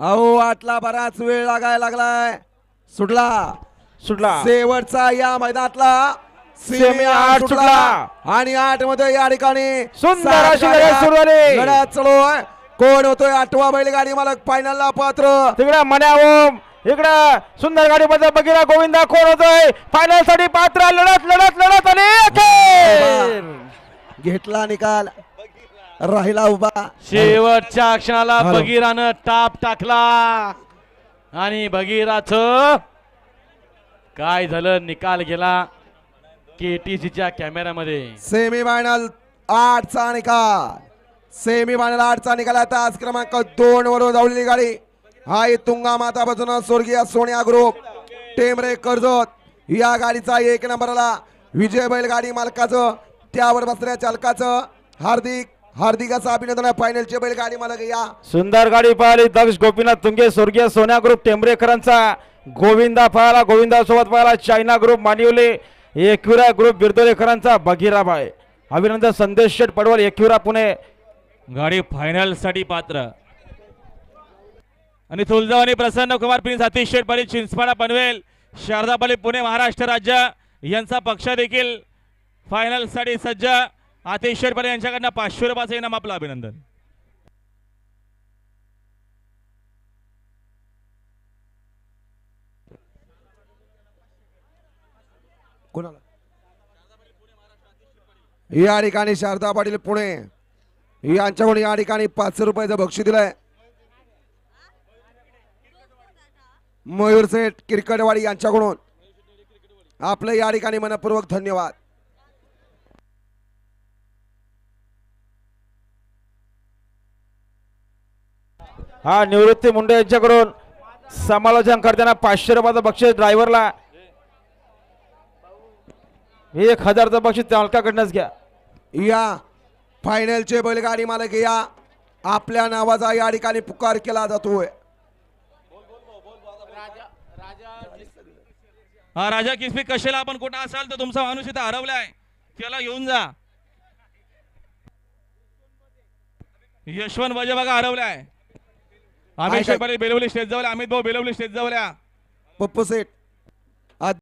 अहो आटला बराच वेळ लागायला लागलाय. सुटला. सुटला. शेवटचा या मैदानातला. सेमी आठ सुटला. आणि आठमध्ये या ठिकाणी सुंदर अशी लढत सुरू झाली. लढत चालू आहे. कोण होतोय? आठवा बैलगाडी मालक फायनलला पात्र. तिकडे मन्या ओम इकडे सुंदर गाडी मध्ये बघिरा गोविंदा कोण होतोय? फायनलसाठी पात्र लढत लढत लढत आणि. घेतला निकाल. राहिला उभा. शेवटच्या क्षणाला हॅलो. बगीरानं टाप टाकला. आणि बगीराच काय झालं? निकाल गेला केटीसीच्या कॅमेऱ्यामध्ये. सेमी फायनल आठचा निकाल. सेमी फायनल आठचा निकाल. आहे तास क्रमांक दोन वरून धावलेली गाडी हाय तुंगा माता बाजून स्वर्गीय सोनिया ग्रुप. टेमरे कर्जत या गाडीचा एक नंबरला विजय बैल गाडी मालकाचं त्यावर बसणाऱ्या चालकाचं हार्दिक हार्दिक असं अभिनंदन आहे. फायनलचे बैल गाडी मालक या. सुंदर गाडी पळाली दक्ष गोपीनाथ तुंगे स्वर्गीय सोन्या ग्रुप टेंबरेकरांचा गोविंदा पळाला गोविंदा सोबत पळाला China group Manivale Ekvira group बिरदोलेकरांचा बघिराबाई. अभिनंदन संदेश शेठ पडवल एकविरा पुणे. गाडी फायनलसाठी पात्र. आणि तुळजावणी प्रसन्न कुमार प्रिन्स अतिश शेटपाडी चिंचपाडा पनवेल शारदापाली पुणे महाराष्ट्र राज्य. यांचा पक्ष देखील फायनलसाठी सज्ज. आतेश्वर पाले यांच्याकडनं पाचशे रुपयाचं इनाम आपलं अभिनंदन. कोणाला? या ठिकाणी शारदा पाटील पुणे. यांच्याकडून या ठिकाणी पाचशे रुपयाचं बक्षी दिलंय. मयूर सेठ किरकटवाडी यांच्याकडून. आपलं या ठिकाणी मनपूर्वक धन्यवाद. हा निवृत्ती मुंडे यांच्याकडून समालोचन करताना पाचशे रुपयाचं बक्षीस ड्रायव्हरला एक हजारचं बक्षीस चालकाकडनंच घ्या. या फायनलचे बैलगाडी मालक या. आपल्या नावाचा या ठिकाणी पुकार केला जातोय. हा राजा किसमी कशाला आपण कुठं असाल तर तुमचा माणूस इथं हरवलाय त्याला घेऊन जा. यशवंत वजे बघा हरवलाय अमित काय- शेटपाडी बेलवली स्टेज जवळ अमित भाऊ बेलवली स्टेज जवळ या. पप्पू सेठ